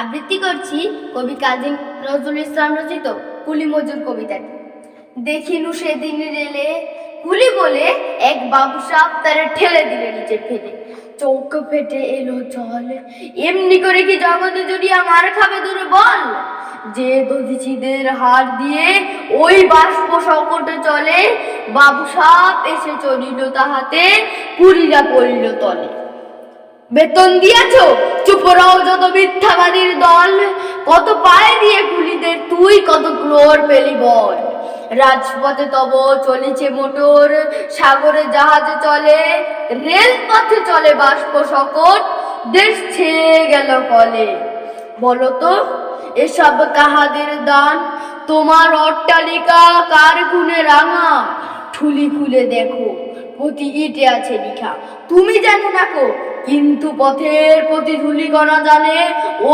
আবৃত্তি করছি কবি কাজী নজরুল ইসলাম রচিত কুলি মজুর কবিতাটি। দেখিনু সেদিন রেলে, কুলি বলে এক বাবু সাপ তারে ঠেলে দিলে নিচে ফেলে। চৌক ফেটে এলো জল, এমনি করে কি জগতে জুড়িয়া মার খাবে দূরে বল যে দধিচিদের হার দিয়ে ওই বাষ্প সকটে চলে, বাবু সাপ এসে চলিল তাহাতে পুরীরা পড়িল তলে। বেতন দিয়াছ? চুপ রাও যত মিথ্যাবাদীর দল। কত পায়ে দিয়ে কুলিদের তুই কত ক্রোর পেলি বল। রাজপথে তব চলেছে মোটর, সাগরে জাহাজে চলে, রেলপথে চলে বাষ্প সকট দেশ ছেয়ে গেল কলে। বলো তো এসব কাহাদের দান? তোমার অট্টালিকা কার গুণে রাঙা? ঠুলি খুলে দেখো, প্রতি ইটে আছে লিখা তুমি জানো না কো কিন্তু পথের প্রতি ধুলিকণা জানে,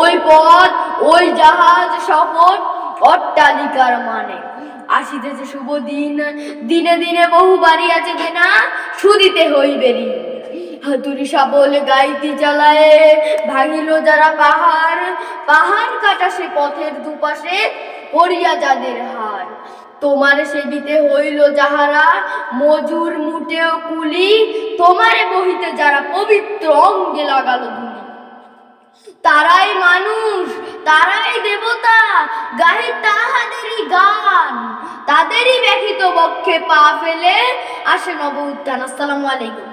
ওই পথ, ওই জাহাজ শপথ অট্টালিকার মানে। আসিতেছে শুভ দিন, দিনে দিনে বহু বাড়ি আছে যে না, সুদিতে হইবে ঋণ। হাতুড়ি শাবল গাইতি চালায় ভাঙিল যারা পাহাড় পাহাড় কাটা সে পথের দুপাশে পড়িয়া যাদের হার তোমারে সেবিতে হইল যাহারা মজুর মুটেও কুলি, তোমারে বহিতে যারা পবিত্র অঙ্গে লাগালো ধুলি। তারাই মানুষ, তারাই দেবতা, গাহি তাহাদেরই গান, তাদেরই ব্যথিত বক্ষে পা ফেলে আসে নব উত্থান আসসালামু আলাইকুম।